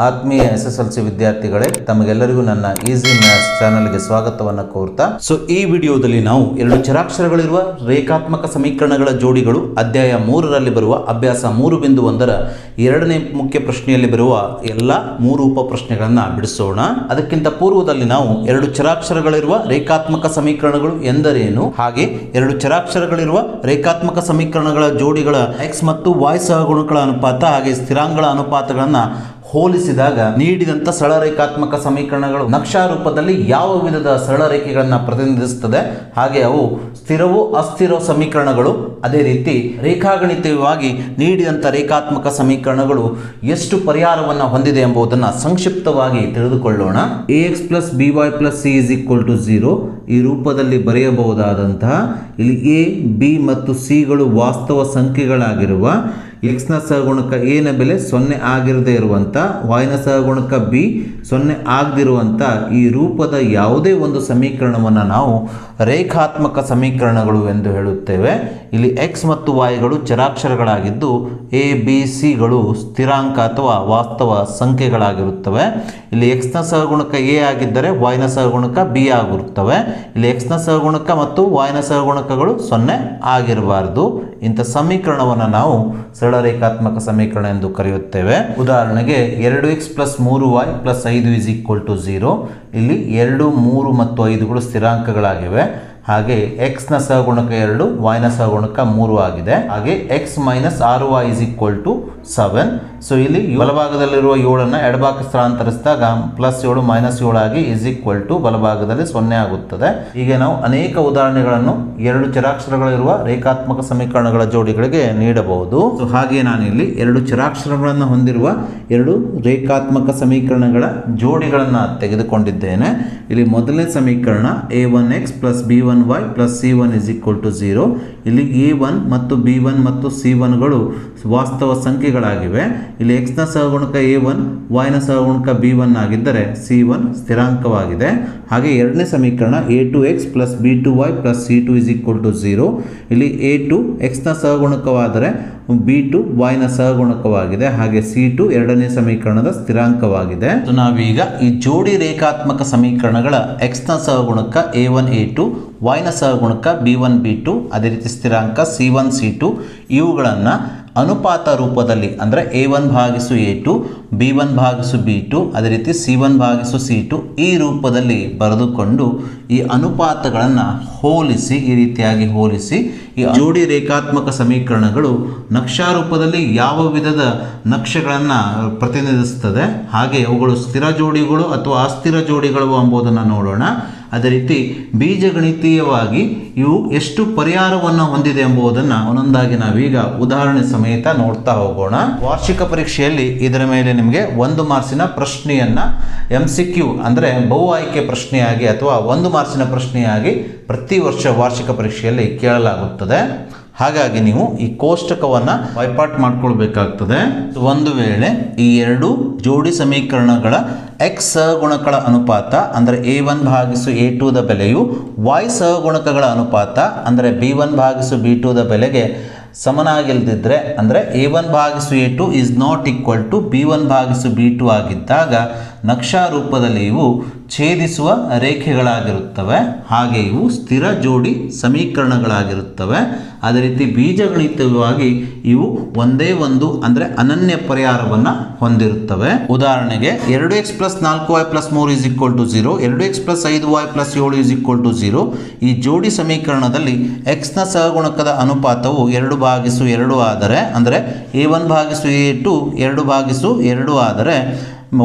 ಆತ್ಮೀಯ S S L C ವಿದ್ಯಾರ್ಥಿಗಳೇ, ತಮಗೆಲ್ಲರಿಗೂ ನನ್ನ ಈಸಿ ಮ್ಯಾಥ್ಸ್ ಚಾನಲ್ಗೆ ಸ್ವಾಗತವನ್ನು ಕೋರ್ತಾ. ಸೊ, ಈ ವಿಡಿಯೋದಲ್ಲಿ ನಾವು ಎರಡು ಚರಾಕ್ಷರಗಳಿರುವ ರೇಖಾತ್ಮಕ ಸಮೀಕರಣಗಳ ಜೋಡಿಗಳು, ಅಧ್ಯಾಯ ಮೂರರಲ್ಲಿ ಬರುವ ಅಭ್ಯಾಸ ಮೂರು ಬಿಂದು ಒಂದರ ಎರಡನೇ ಮುಖ್ಯ ಪ್ರಶ್ನೆಯಲ್ಲಿ ಬರುವ ಎಲ್ಲ ಮೂರು ಉಪ ಪ್ರಶ್ನೆಗಳನ್ನು ಬಿಡಿಸೋಣ. ಅದಕ್ಕಿಂತ ಪೂರ್ವದಲ್ಲಿ ನಾವು ಎರಡು ಚರಾಕ್ಷರಗಳಿರುವ ರೇಖಾತ್ಮಕ ಸಮೀಕರಣಗಳು ಎಂದರೇನು, ಹಾಗೆ ಎರಡು ಚರಾಕ್ಷರಗಳಿರುವ ರೇಖಾತ್ಮಕ ಸಮೀಕರಣಗಳ ಜೋಡಿಗಳ ಎಕ್ಸ್ ಮತ್ತು ವಾಯ್ ಸಹಗುಣಗಳ ಅನುಪಾತ, ಹಾಗೆ ಸ್ಥಿರಾಂಗಗಳ ಅನುಪಾತಗಳನ್ನ ಹೋಲಿಸಿದಾಗ ನೀಡಿದಂಥ ಸರಳ ರೇಖಾತ್ಮಕ ಸಮೀಕರಣಗಳು ನಕ್ಷಾ ರೂಪದಲ್ಲಿ ಯಾವ ವಿಧದ ಸರಳ ರೇಖೆಗಳನ್ನು ಪ್ರತಿನಿಧಿಸುತ್ತದೆ? ಹಾಗೆ ಅವು ಸ್ಥಿರವೋ ಅಸ್ಥಿರ ಸಮೀಕರಣಗಳು? ಅದೇ ರೀತಿ ರೇಖಾಗಣಿತವಾಗಿ ನೀಡಿದಂಥ ರೇಖಾತ್ಮಕ ಸಮೀಕರಣಗಳು ಎಷ್ಟು ಪರಿಹಾರವನ್ನು ಹೊಂದಿದೆ ಎಂಬುದನ್ನ ಸಂಕ್ಷಿಪ್ತವಾಗಿ ತಿಳಿದುಕೊಳ್ಳೋಣ. A X plus B Y plus C is equal to zero ಈ ರೂಪದಲ್ಲಿ ಬರೆಯಬಹುದಾದಂತಹ ಇಲ್ಲಿ ಎ ಬಿ ಮತ್ತು ಸಿಗಳು ವಾಸ್ತವ ಸಂಖ್ಯೆಗಳಾಗಿರುವ ಎಕ್ಸ್ನ ಸಹಗುಣಕ ಎನ ಬೆಲೆ ಸೊನ್ನೆ ಆಗಿರದೇ ಇರುವಂಥ ವಾಯ್ನ ಸಹಗುಣಕ ಬಿ ಸೊನ್ನೆ ಆಗದಿರುವಂಥ ಈ ರೂಪದ ಯಾವುದೇ ಒಂದು ಸಮೀಕರಣವನ್ನು ನಾವು ರೇಖಾತ್ಮಕ ಸಮೀಕರಣಗಳು ಎಂದು ಹೇಳುತ್ತೇವೆ. ಇಲ್ಲಿ ಎಕ್ಸ್ ಮತ್ತು ವಾಯ್ಗಳು ಚರಾಕ್ಷರಗಳಾಗಿದ್ದು ಎ ಬಿ ಸಿಗಳು ಸ್ಥಿರಾಂಕ ಅಥವಾ ವಾಸ್ತವ ಸಂಖ್ಯೆಗಳಾಗಿರುತ್ತವೆ. ಇಲ್ಲಿ ಎಕ್ಸ್ನ ಸಹಗುಣಕ ಎ ಆಗಿದ್ದರೆ ವಾಯ್ನ ಸಹಗುಣಕ ಬಿ ಆಗಿರುತ್ತವೆ. ಇಲ್ಲಿ ಎಕ್ಸ್ನ ಸಹಗುಣಕ ಮತ್ತು ವಾಯ್ನ ಸಹಗುಣಕಗಳು ಸೊನ್ನೆ ಆಗಿರಬಾರದು. ಇಂಥ ಸಮೀಕರಣವನ್ನು ನಾವು ಸರಳ ರೇಖಾತ್ಮಕ ಸಮೀಕರಣ ಎಂದು ಕರೆಯುತ್ತೇವೆ. ಉದಾಹರಣೆಗೆ ಎರಡು ಎಕ್ಸ್ ಪ್ಲಸ್ ಮೂರು ವೈ ಪ್ಲಸ್ ಐದು ಇಸ್ ಈಕ್ವಲ್ ಟು ಝೀರೋ ಇಲ್ಲಿ ಎರಡು, ಮೂರು ಮತ್ತು ಐದುಗಳು ಸ್ಥಿರಾಂಕಗಳಾಗಿವೆ. ಹಾಗೆ ಎಕ್ಸ್ನ ಸಹಗುಣಕ ಎರಡು ವಾಯ್ನ ಸಹಗುಣಕ ಮೂರು ಆಗಿದೆ. ಹಾಗೆ ಎಕ್ಸ್ ಮೈನಸ್ ಆರು Y is equal to seven so ಇಲ್ಲಿ ಬಲಭಾಗದಲ್ಲಿರುವ ಏಳನ್ನು ಎಡಭಾಗ ಸ್ಥಳಾಂತರಿಸಿದಾಗ ಪ್ಲಸ್ ಏಳು ಮೈನಸ್ ಏಳು ಆಗಿ ಇಸ್ ಈಕ್ವಲ್ ಟು ಬಲಭಾಗದಲ್ಲಿ ಸೊನ್ನೆ ಆಗುತ್ತದೆ. ಹೀಗೆ ನಾವು ಅನೇಕ ಉದಾಹರಣೆಗಳನ್ನು ಎರಡು ಚರಾಕ್ಷರಗಳಿರುವ ರೇಖಾತ್ಮಕ ಸಮೀಕರಣಗಳ ಜೋಡಿಗಳಿಗೆ ನೀಡಬಹುದು. ಸೊ ಹಾಗೆ ಇಲ್ಲಿ ಎರಡು ಚರಾಕ್ಷರಗಳನ್ನು ಹೊಂದಿರುವ ಎರಡು ರೇಖಾತ್ಮಕ ಸಮೀಕರಣಗಳ ಜೋಡಿಗಳನ್ನು ತೆಗೆದುಕೊಂಡಿದ್ದೇನೆ. ಇಲ್ಲಿ ಮೊದಲನೇ ಸಮೀಕರಣ A one X plus B one Y plus C one is equal to zero ಇಲ್ಲಿ ಎ ಒನ್ ಮತ್ತು ಬಿ ಒನ್ ಮತ್ತು ಸಿ ಒನ್ಗಳು ವಾಸ್ತವ ಸಂಖ್ಯೆಗಳಾಗಿವೆ. ಇಲ್ಲಿ ಎಕ್ಸ್ನ ಸಹಗುಣಕ ಎ ಒನ್ ವಾಯ್ನ ಸಹಗುಣಕ ಬಿ ಒನ್ ಆಗಿದ್ದರೆ ಸಿ ಒನ್ ಸ್ಥಿರಾಂಕವಾಗಿದೆ. ಹಾಗೆ ಎರಡನೇ ಸಮೀಕರಣ A two X plus B two Y plus C two is equal to zero ಇಲ್ಲಿ ಎ ಟು ಎಕ್ಸ್ನ ಸಹಗುಣಕವಾದರೆ ಬಿ ಟು ವಾಯ್ನ ಸಹಗುಣಕವಾಗಿದೆ. ಹಾಗೆ ಸಿ ಟು ಎರಡನೇ ಸಮೀಕರಣದ ಸ್ಥಿರಾಂಕವಾಗಿದೆ. ನಾವೀಗ ಈ ಜೋಡಿ ರೇಖಾತ್ಮಕ ಸಮೀಕರಣಗಳ ಎಕ್ಸ್ನ ಸಹಗುಣಕ ಎ ಒನ್ ಎ ಟು ವಾಯ್ನ ಸಹಗುಣಕ ಬಿ ಒನ್ ಬಿ ಟು ಅದೇ ರೀತಿ ಸ್ಥಿರಾಂಕ ಸಿ ಒನ್ ಸಿ ಟು ಇವುಗಳನ್ನು ಅನುಪಾತ ರೂಪದಲ್ಲಿ ಅಂದರೆ ಎ ಒನ್ ಭಾಗಿಸು ಎ ಟು ಬಿ ಒನ್ ಭಾಗಿಸು ಬಿ ಟು ಅದೇ ರೀತಿ ಸಿ ಒನ್ ಭಾಗಿಸು ಸಿ ಟು ಈ ರೂಪದಲ್ಲಿ ಬರೆದುಕೊಂಡು ಈ ಅನುಪಾತಗಳನ್ನು ಹೋಲಿಸಿ, ಈ ರೀತಿಯಾಗಿ ಹೋಲಿಸಿ ಈ ಜೋಡಿ ರೇಖಾತ್ಮಕ ಸಮೀಕರಣಗಳು ನಕ್ಷಾ ರೂಪದಲ್ಲಿ ಯಾವ ವಿಧದ ನಕ್ಷೆಗಳನ್ನು ಪ್ರತಿನಿಧಿಸುತ್ತದೆ ಹಾಗೆ ಅವುಗಳು ಸ್ಥಿರ ಜೋಡಿಗಳು ಅಥವಾ ಅಸ್ಥಿರ ಜೋಡಿಗಳು ಎಂಬುದನ್ನು ನೋಡೋಣ. ಅದೇ ರೀತಿ ಬೀಜಗಣಿತೀಯವಾಗಿ ಇವು ಎಷ್ಟು ಪರಿಹಾರವನ್ನು ಹೊಂದಿದೆ ಎಂಬುದನ್ನು ಒಂದೊಂದಾಗಿ ನಾವೀಗ ಉದಾಹರಣೆ ಸಮೇತ ನೋಡ್ತಾ ಹೋಗೋಣ. ವಾರ್ಷಿಕ ಪರೀಕ್ಷೆಯಲ್ಲಿ ಇದರ ಮೇಲೆ ನಿಮಗೆ ಒಂದು ಮಾರ್ಸಿನ ಪ್ರಶ್ನೆಯನ್ನು ಎಂ ಸಿ ಕ್ಯೂ ಅಂದರೆ ಬಹು ಆಯ್ಕೆ ಪ್ರಶ್ನೆಯಾಗಿ ಅಥವಾ ಒಂದು ಮಾರ್ಸಿನ ಪ್ರಶ್ನೆಯಾಗಿ ಪ್ರತಿ ವರ್ಷ ವಾರ್ಷಿಕ ಪರೀಕ್ಷೆಯಲ್ಲಿ ಕೇಳಲಾಗುತ್ತದೆ. ಹಾಗಾಗಿ ನೀವು ಈ ಕೋಷ್ಟಕವನ್ನು ವೈಪಾಟ್ ಮಾಡ್ಕೊಳ್ಬೇಕಾಗ್ತದೆ. ಒಂದು ವೇಳೆ ಈ ಎರಡು ಜೋಡಿ ಸಮೀಕರಣಗಳ ಎಕ್ಸ್ ಸಹಗುಣಕಗಳ ಅನುಪಾತ ಅಂದರೆ ಎ ಒನ್ ಭಾಗಿಸು ಎ ದ ಬೆಲೆಯು ವಾಯ್ ಸಹಗುಣಕಗಳ ಅನುಪಾತ ಅಂದರೆ ಬಿ ಒನ್ ಭಾಗಿಸು ಬಿ ದ ಬೆಲೆಗೆ ಸಮನಾಗಿಲ್ದಿದ್ರೆ ಅಂದರೆ ಎ ಒನ್ ಭಾಗಿಸು A two is not equal to B one ಭಾಗಿಸು ಬಿ ಟು ಆಗಿದ್ದಾಗ ನಕ್ಷಾ ರೂಪದಲ್ಲಿ ಇವು ಛೇದಿಸುವ ರೇಖೆಗಳಾಗಿರುತ್ತವೆ. ಹಾಗೆ ಇವು ಸ್ಥಿರ ಜೋಡಿ ಸಮೀಕರಣಗಳಾಗಿರುತ್ತವೆ. ಅದೇ ರೀತಿ ಬೀಜಗಣಿತವಾಗಿ ಇವು ಒಂದೇ ಒಂದು ಅಂದರೆ ಅನನ್ಯ ಪರಿಹಾರವನ್ನು ಹೊಂದಿರುತ್ತವೆ. ಉದಾಹರಣೆಗೆ ಎರಡು ಎಕ್ಸ್ ಪ್ಲಸ್ ನಾಲ್ಕು ವೈ ಪ್ಲಸ್ ಮೂರು ಇಸ್ ಈಕ್ವಲ್ ಟು ಝೀರೋ, ಎರಡು ಎಕ್ಸ್ ಪ್ಲಸ್ ಐದು ವೈ ಪ್ಲಸ್ ಏಳು ಇಸ್ ಈಕ್ವಲ್ ಟು ಝೀರೋ. ಈ ಜೋಡಿ ಸಮೀಕರಣದಲ್ಲಿ ಎಕ್ಸ್ನ ಸಹಗುಣಕದ ಅನುಪಾತವು ಎರಡು ಭಾಗಿಸು ಎರಡು ಆದರೆ, ಅಂದರೆ ಎ ಒನ್ ಭಾಗಿಸು ಎ ಟು ಎರಡು ಭಾಗಿಸು ಎರಡು ಆದರೆ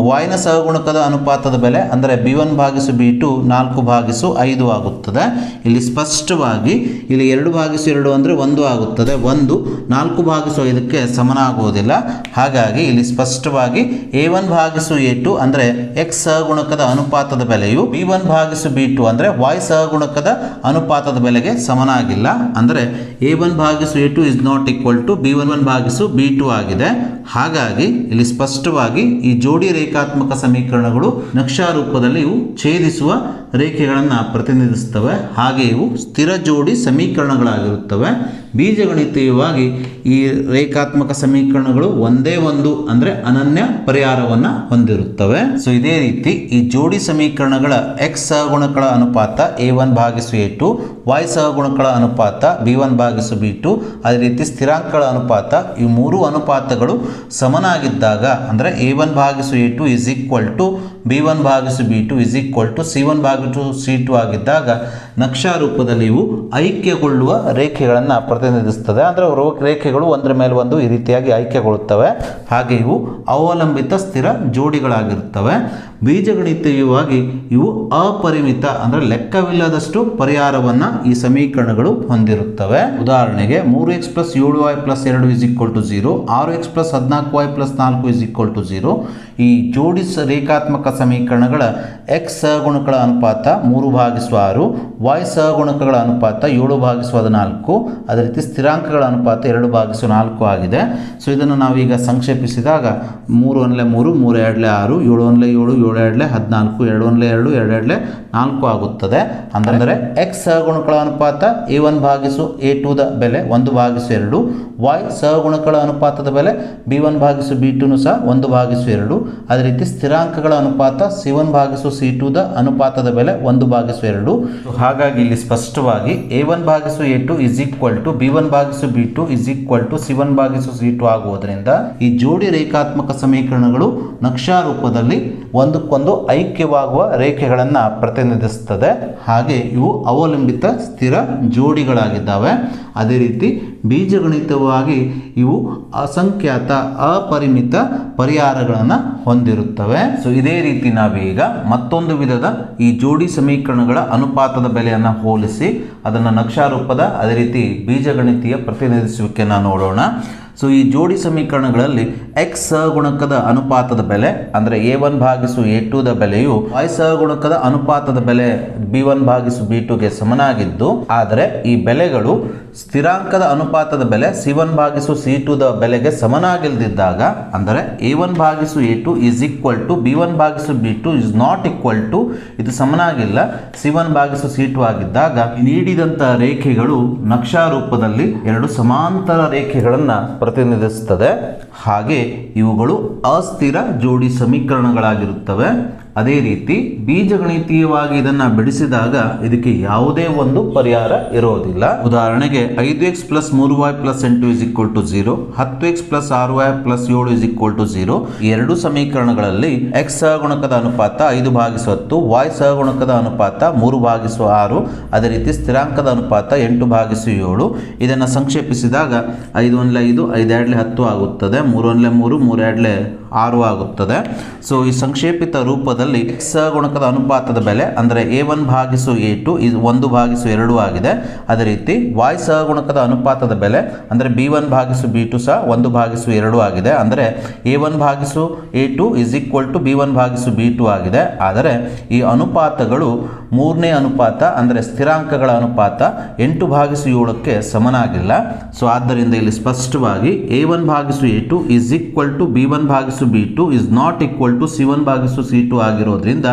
ವಾಯ್ನ ಸಹಗುಣಕದ ಅನುಪಾತದ ಬೆಲೆ ಅಂದರೆ ಬಿ ಒನ್ ಭಾಗಿಸು ಬಿ ಟು ನಾಲ್ಕು ಭಾಗಿಸು ಐದು ಆಗುತ್ತದೆ. ಇಲ್ಲಿ ಸ್ಪಷ್ಟವಾಗಿ ಇಲ್ಲಿ ಎರಡು ಭಾಗಿಸು ಎರಡು ಅಂದರೆ ಒಂದು ಆಗುತ್ತದೆ. ಒಂದು, ನಾಲ್ಕು ಭಾಗಿಸು ಐದಕ್ಕೆ ಸಮನಾಗುವುದಿಲ್ಲ. ಹಾಗಾಗಿ ಇಲ್ಲಿ ಸ್ಪಷ್ಟವಾಗಿ ಎ ಒನ್ ಭಾಗಿಸು ಎ ಟು ಅಂದರೆ ಎಕ್ಸ್ ಸಹಗುಣಕದ ಅನುಪಾತದ ಬೆಲೆಯು ಬಿ ಒನ್ ಭಾಗಿಸು ಬಿ ಟು ಅಂದರೆ ವಾಯ್ ಸಹಗುಣಕದ ಅನುಪಾತದ ಬೆಲೆಗೆ ಸಮನಾಗಿಲ್ಲ. ಅಂದರೆ ಎ ಒನ್ ಭಾಗಿಸು A two is not equal to B one one ಭಾಗಿಸು ಬಿ ಟು ಆಗಿದೆ. ಹಾಗಾಗಿ ಇಲ್ಲಿ ಸ್ಪಷ್ಟವಾಗಿ ಈ ಜೋಡಿ ರೇಖಾತ್ಮಕ ಸಮೀಕರಣಗಳು ನಕ್ಷಾ ರೂಪದಲ್ಲಿ ಇವು ಛೇದಿಸುವ ರೇಖೆಗಳನ್ನು ಪ್ರತಿನಿಧಿಸುತ್ತವೆ. ಹಾಗೆ ಇವು ಸ್ಥಿರ ಜೋಡಿ ಸಮೀಕರಣಗಳಾಗಿರುತ್ತವೆ. ಬೀಜಗಣಿತೀಯವಾಗಿ ಈ ರೇಖಾತ್ಮಕ ಸಮೀಕರಣಗಳು ಒಂದೇ ಒಂದು ಅಂದರೆ ಅನನ್ಯ ಪರಿಹಾರವನ್ನು ಹೊಂದಿರುತ್ತವೆ. ಸೊ ಇದೇ ರೀತಿ ಈ ಜೋಡಿ ಸಮೀಕರಣಗಳ ಎಕ್ಸ್ ಸಹಗುಣಗಳ ಅನುಪಾತ ಎ ಒನ್ ಭಾಗಿಸು ಎ ಟು ವಾಯ್ ಸಹಗುಣಗಳ ಅನುಪಾತ ಬಿ ಒನ್ ಭಾಗಿಸು ಬಿ ಟು ಅದೇ ರೀತಿ ಸ್ಥಿರಾಂಕಗಳ ಅನುಪಾತ ಈ ಮೂರು ಅನುಪಾತಗಳು ಸಮನಾಗಿದ್ದಾಗ ಅಂದರೆ ಎ ಒನ್ ಭಾಗಿಸು A two is equal to B one ಭಾಗಿಸು B two is equal to C one ಭಾಗಿಸು ಸಿ ಟು ಆಗಿದ್ದಾಗ ನಕ್ಷಾ ರೂಪದಲ್ಲಿ ಇವು ಐಕ್ಯಗೊಳ್ಳುವ ರೇಖೆಗಳನ್ನು ಪ್ರತಿನಿಧಿಸ್ತದೆ ಅಂದರೆ ರೇಖೆಗಳು ಒಂದರ ಮೇಲೆ ಒಂದು ಈ ರೀತಿಯಾಗಿ ಆಯ್ಕೆಗೊಳ್ಳುತ್ತವೆ. ಹಾಗೆ ಇವು ಅವಲಂಬಿತ ಸ್ಥಿರ ಜೋಡಿಗಳಾಗಿರುತ್ತವೆ. ಬೀಜಗಣಿತೀಯವಾಗಿ ಇವು ಅಪರಿಮಿತ ಅಂದರೆ ಲೆಕ್ಕವಿಲ್ಲದಷ್ಟು ಪರಿಹಾರವನ್ನು ಈ ಸಮೀಕರಣಗಳು ಹೊಂದಿರುತ್ತವೆ. ಉದಾಹರಣೆಗೆ ಮೂರು ಎಕ್ಸ್ ಪ್ಲಸ್ ಏಳು ವೈ ಪ್ಲಸ್ ಎರಡು ಇಸ್ ಈಕ್ವಲ್ ಟು ಜೀರೋ ಆರು ಎಕ್ಸ್ ಪ್ಲಸ್ ಹದಿನಾಲ್ಕು ವೈ ಪ್ಲಸ್ ನಾಲ್ಕು ಇಸ್ ಈಕ್ವಲ್ ಟು ಜೀರೋ ಈ ಜೋಡಿಸ ರೇಖಾತ್ಮಕ ಸಮೀಕರಣಗಳ ಎಕ್ಸ್ ಸಹಗುಣಕಗಳ ಅನುಪಾತ ಮೂರು ಭಾಗಿಸುವ ಆರು, ವೈ ಸಹಗುಣಕಗಳ ಅನುಪಾತ ಏಳು ಭಾಗಿಸುವ ಹದಿನಾಲ್ಕು, ಅದೇ ರೀತಿ ಸ್ಥಿರಾಂಕಗಳ ಅನುಪಾತ ಎರಡು ಭಾಗಿಸುವ ನಾಲ್ಕು ಆಗಿದೆ. ಸೊ ಇದನ್ನು ನಾವೀಗ ಸಂಕ್ಷೇಪಿಸಿದಾಗ ಮೂರು ಒಂದಲೆ ಮೂರು ಮೂರು ಎರಡಲೆ ಆರು, ಏಳು ಒಂದಲೆ ಏಳು ಏಳು ಎರಡಲೆ ಹದಿನಾಲ್ಕು ಎರಡು ಒಂದಲೆ ಎರಡು ಎರಡು ಎರಡಲೆ ನಾಲ್ಕು ಆಗುತ್ತದೆ. ಅಂದರೆ ಎಕ್ಸ್ ಸಹಗುಣಕಗಳ ಅನುಪಾತ ಎ ಒನ್ ಭಾಗಿಸು ಎ ಟು ದ ಬೆಲೆ ಒಂದು ಭಾಗಿಸು ಎರಡು. ವೈ ಸಹಗುಣಕಗಳ ಅನುಪಾತದ ಬೆಲೆ ಬಿ ಒನ್ ಭಾಗಿಸು ಬಿ ಟೂನು ಸಹ ಒಂದು ಭಾಗಿಸು ಎರಡು. ಅದೇ ರೀತಿ ಸ್ಥಿರಾಂಕಗಳ ಅನುಪಾತ ಸಿ ಒನ್ ಭಾಗಿಸು ಸಿ ಟು ದ ಅನುಪಾತದ ಬೆಲೆ ಒಂದು ಭಾಗಿಸು ಎರಡು. ಹಾಗಾಗಿ ಇಲ್ಲಿ ಸ್ಪಷ್ಟವಾಗಿ ಎ ಒನ್ ಭಾಗಿಸು A two is equal to B one ಭಾಗಿಸು B two is equal to C one ಭಾಗಿಸು ಸಿ ಟು ಆಗುವುದರಿಂದ ಈ ಜೋಡಿ ರೇಖಾತ್ಮಕ ಸಮೀಕರಣಗಳು ನಕ್ಷಾ ರೂಪದಲ್ಲಿ ಒಂದಕ್ಕೊಂದು ಐಕ್ಯವಾಗುವ ರೇಖೆಗಳನ್ನು ಪ್ರತಿನಿಧಿಸುತ್ತದೆ ಹಾಗೆ ಇವು ಅವಲಂಬಿತ ಸ್ಥಿರ ಜೋಡಿಗಳಾಗಿದ್ದಾವೆ. ಅದೇ ರೀತಿ ಬೀಜಗಣಿತವಾಗಿ ಇವು ಅಸಂಖ್ಯಾತ, ಅಪರಿಮಿತ ಪರಿಹಾರಗಳನ್ನು ಹೊಂದಿರುತ್ತವೆ. ಸೊ ಇದೇ ರೀತಿ ನಾವೀಗ ಮತ್ತೊಂದು ವಿಧದ ಈ ಜೋಡಿ ಸಮೀಕರಣಗಳ ಅನುಪಾತದ ಬೆಲೆಯನ್ನು ಹೋಲಿಸಿ ಅದನ್ನು ನಕ್ಷಾರೂಪದ ಅದೇ ರೀತಿ ಬೀಜಗಣಿತೀಯ ಪ್ರತಿನಿಧಿಸುವಿಕೆಯನ್ನು ನೋಡೋಣ. ಸೊ ಈ ಜೋಡಿ ಸಮೀಕರಣಗಳಲ್ಲಿ ಎಕ್ಸ್ ಸಹಗುಣಕದ ಅನುಪಾತದ ಬೆಲೆ, ಅಂದರೆ ಎ ಒನ್ ಭಾಗಿಸು ಎ ದ ಬೆಲೆಯು ವೈ ಸಹಗುಣಕದ ಅನುಪಾತದ ಬೆಲೆ ಬಿ ಒನ್ ಭಾಗಿಸು ಬಿ ಟುಗೆ ಸಮನಾಗಿದ್ದು, ಆದರೆ ಈ ಬೆಲೆಗಳು ಸ್ಥಿರಾಂಕದ ಅನುಪಾತದ ಬೆಲೆ ಸಿ ಒನ್ ಭಾಗಿಸು ಸಿ ದ ಬೆಲೆಗೆ ಸಮನಾಗಿಲ್ದಿದ್ದಾಗ, ಅಂದರೆ ಎ ಒನ್ ಭಾಗಿಸು A two is equal to B one ಭಾಗಿಸು B two is not equal to ಇದು ಸಮನಾಗಿಲ್ಲ ಸಿ ಒನ್ ಭಾಗಿಸು ಸಿ ಟು ಆಗಿದ್ದಾಗ ನೀಡಿದಂಥ ರೇಖೆಗಳು ನಕ್ಷಾ ರೂಪದಲ್ಲಿ ಎರಡು ಸಮಾಂತರ ರೇಖೆಗಳನ್ನು ಪ್ರತಿನಿಧಿಸುತ್ತದೆ ಹಾಗೆ ಇವುಗಳು ಅಸ್ಥಿರ ಜೋಡಿ ಸಮೀಕರಣಗಳಾಗಿರುತ್ತವೆ. ಅದೇ ರೀತಿ ಬೀಜಗಣಿತೀಯವಾಗಿ ಇದನ್ನು ಬಿಡಿಸಿದಾಗ ಇದಕ್ಕೆ ಯಾವುದೇ ಒಂದು ಪರಿಹಾರ ಇರೋದಿಲ್ಲ. ಉದಾಹರಣೆಗೆ ಐದು ಎಕ್ಸ್ ಪ್ಲಸ್ ಮೂರು ವೈ ಪ್ಲಸ್ ಎಂಟು ಇಸ್ ಈಕ್ವಲ್ ಟು ಜೀರೋ ಹತ್ತು ಎಕ್ಸ್ ಪ್ಲಸ್ ಆರು ವೈ ಪ್ಲಸ್ ಏಳು ಇಸ್ ಈಕ್ವಲ್ ಟು ಜೀರೋ ಎರಡು ಸಮೀಕರಣಗಳಲ್ಲಿ ಎಕ್ಸ್ ಸಹಗುಣಕದ ಅನುಪಾತ ಐದು ಭಾಗಿಸು ಹತ್ತು ವಾಯ್ ಸಹಗುಣಕದ ಅನುಪಾತ ಮೂರು ಭಾಗಿಸು ಆರು, ಅದೇ ರೀತಿ ಸ್ಥಿರಾಂಕದ ಅನುಪಾತ ಎಂಟು ಭಾಗಿಸು ಏಳು. ಇದನ್ನು ಸಂಕ್ಷೇಪಿಸಿದಾಗ ಐದು ಒಂದ್ಲೆ ಐದು ಐದೆರಡ್ಲೆ ಹತ್ತು ಆಗುತ್ತದೆ, ಮೂರು ಒಂದ್ಲೆ ಮೂರು ಮೂರೆರಡ್ಲೆ ಆರು ಆಗುತ್ತದೆ. ಸೊ ಈ ಸಂಕ್ಷೇಪಿತ ರೂಪದಲ್ಲಿ ಎಕ್ಸ್ ಗುಣಕದ ಅನುಪಾತದ ಬೆಲೆ ಅಂದರೆ ಎ ಒನ್ ಭಾಗಿಸು ಎ ಟು ಇದು ಒಂದು ಭಾಗಿಸು ಎರಡು ಆಗಿದೆ. ಅದೇ ರೀತಿ ವಾಯ್ ಸಹಗುಣಕದ ಅನುಪಾತದ ಬೆಲೆ ಅಂದರೆ ಬಿ ಒನ್ ಭಾಗಿಸು ಬಿ ಟು ಸಹ ಒಂದು ಭಾಗಿಸು ಎರಡು ಆಗಿದೆ. ಅಂದರೆ ಎ ಒನ್ ಭಾಗಿಸು A two is equal to B one ಭಾಗಿಸು ಬಿ ಟು ಆಗಿದೆ. ಆದರೆ ಈ ಅನುಪಾತಗಳು ಮೂರನೇ ಅನುಪಾತ ಅಂದರೆ ಸ್ಥಿರಾಂಕಗಳ ಅನುಪಾತ ಎಂಟು ಭಾಗಿಸು ಏಳಕ್ಕೆ ಸಮನಾಗಿಲ್ಲ. ಸೊ ಆದ್ದರಿಂದ ಇಲ್ಲಿ ಸ್ಪಷ್ಟವಾಗಿ ಎ ಒನ್ ಭಾಗಿಸು A two is equal to B one ಭಾಗಿಸು B two is not equal to C one ಭಾಗಿಸು ಸಿ ಟು ಆಗಿರೋದ್ರಿಂದ